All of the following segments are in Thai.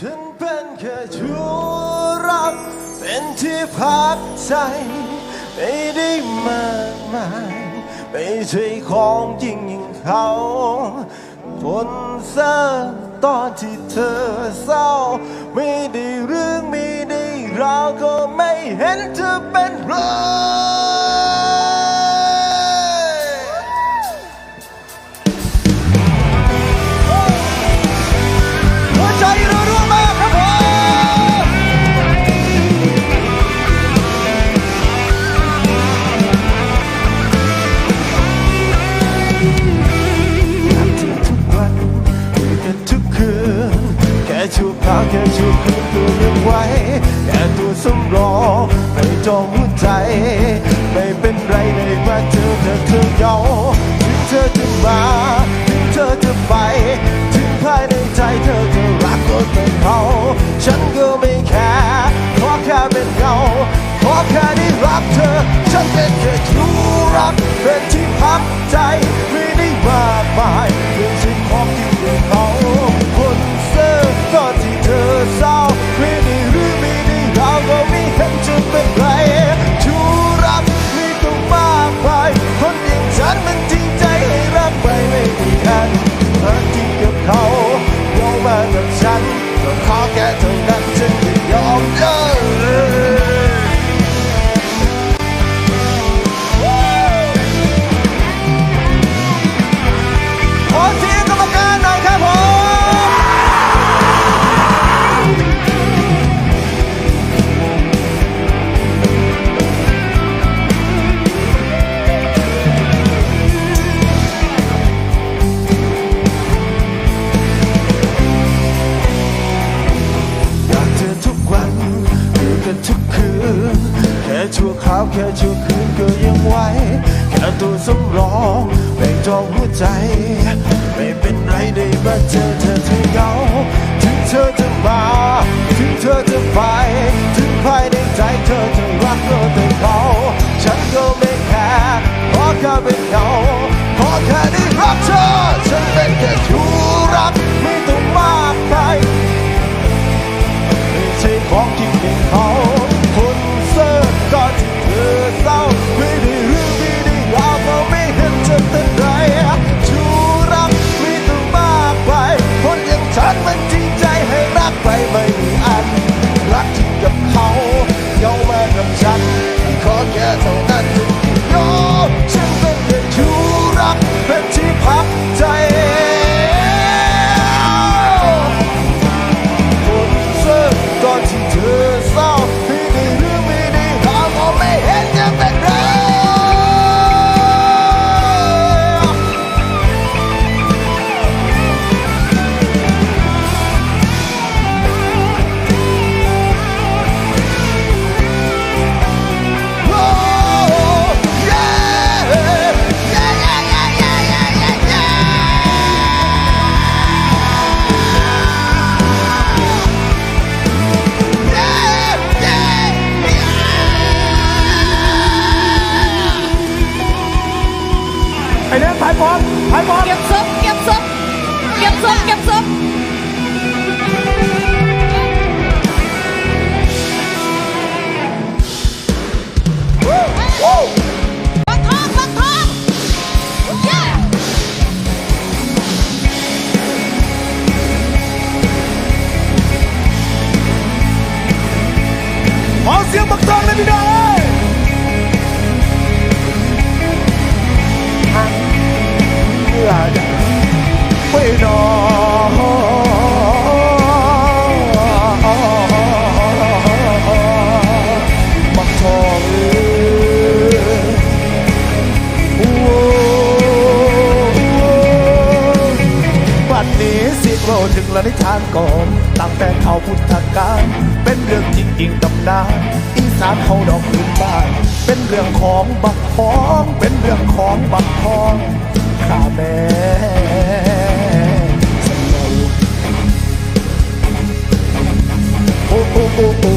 ฉันเป็นแค่ชู้รัก เป็นที่พักใจ ไม่ได้มากมาย ไม่ใช่ของจริงอย่างเขา คนเซอร์ตอนที่เธอเศร้า ไม่ได้เรื่องไม่ได้ราวก็ไม่เห็นเธอเป็นไรหั ชั่วคราวแค่ชั่วคืนตัวยังไหวแค่ตัวสำรองไม่จองหัวใจ ไม่เป็นไรเลยว่าเธอเธอเธอเหงาถึงเธอจะมาถึงเธอจะไป ถึงภายในใจเธอจะรักก็เป็นเขาฉันก็ไม่แคร์ขอแค่เป็นเงาขอแค่ได้รักเธอฉันเป็นแค่ สำรองไม่จองหัวใจ ไม่เป็นไรได้มาเจอเธอเธอเหงาถึงเธอจะมา ถึงเธอจะไป ถึงภายในใจเธอจะรักเธอแต่เขาฉันก็ไม่แคร์ขอแค่เป็นเขาขอแค่ได้รักเธอ ฉันเป็นแค่ชู้ นี้สิโลถึงละนิทานก่อนตั้งแต่เขาพุทธกาลเป็นเรื่องจริงจริงตำนานอีสานเขาดอกพื้นบ้าน เป็นเรื่องของบักทอง เป็นเรื่องของบักทองข้าแม่สนองโอ้โอ้โอ้โอ้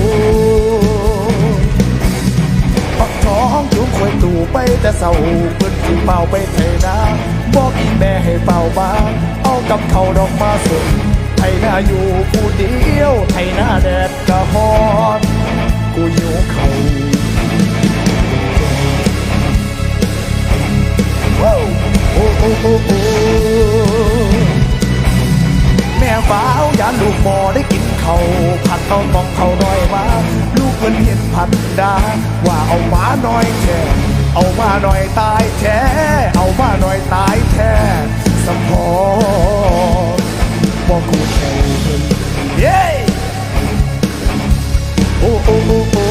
ปักท้องจุงควยตู่ไปแต่เศร้าเพิ่นสิเป่าไปเทนาบอกอีแม่ให้เป่าบางเอา กับเขาดอกมาส่งไทยหน้าอยู่ผู้เดียวไทยหน้าแดดกระฮอนกูอยู่เขาโอ้โอ้โอ้โอ้แม่ฟ้าวยานลูกหมอได้กินเขาผัดเอามองเขาหน่อยมาลูกเพิ่นเห็นพันดาว่าเอาหมาหน่อยแท้เอามาหน่อยตายแท้ เอามาหน่อยตายแท้ สมพอบอกกูแค่เพิ่นเย้โอ้โอ้โอ้โอ้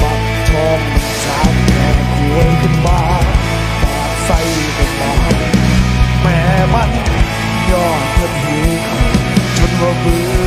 ปักทองสามแม่กล้วยขึ้นมาปาดใส่ขึ้นมาแม่มันยอดเพื่อนหิวขาจนว่ามือ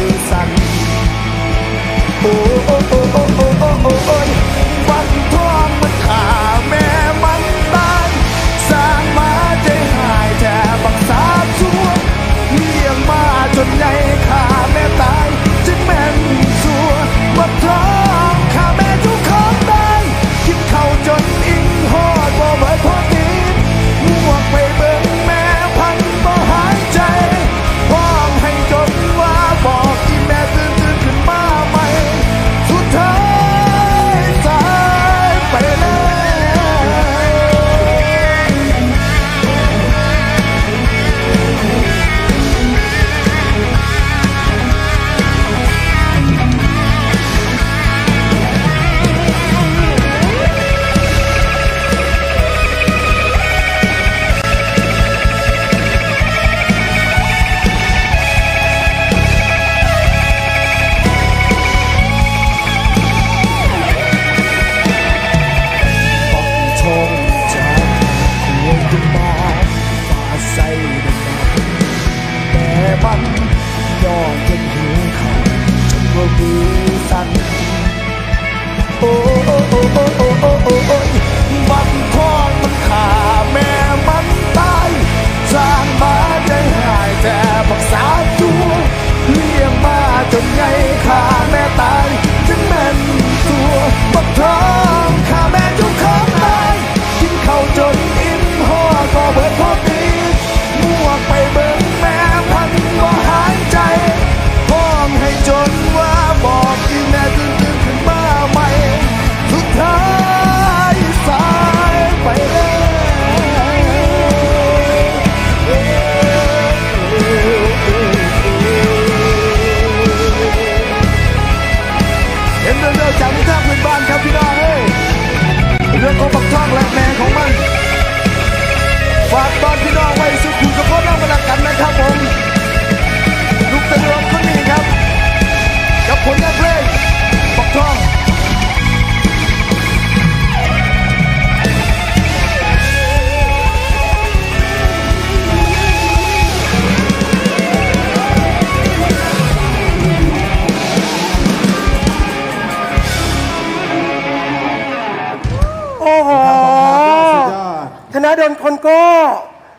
ธนาดลคนโก้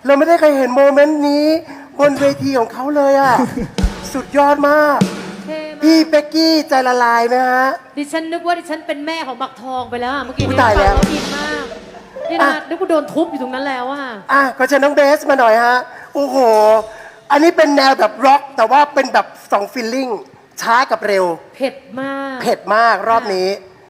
เราไม่ได้เคยเห็นโมเมนต์นี้ บนเวทีของเขาเลยอะ สุดยอดมาก เท่มากพี่เป็กกี้ใจละลายนะฮะ ดิฉันนึกว่าดิฉันเป็นแม่ของบักทองไปแล้วอะเมื่อกี้นี้ตายแล้ว ฟังอินมากนี่นะอะนึกว่าโดนทุบอยู่ตรงนั้นแล้วอะอะก็เชิญน้องเบสมาหน่อยฮะ โอ้โห อันนี้เป็นแนวแบบร็อก แต่ว่าเป็นแบบสองฟิลลิ่งช้ากับเร็ว เผ็ดมาก เผ็ดมากรอบนี้ค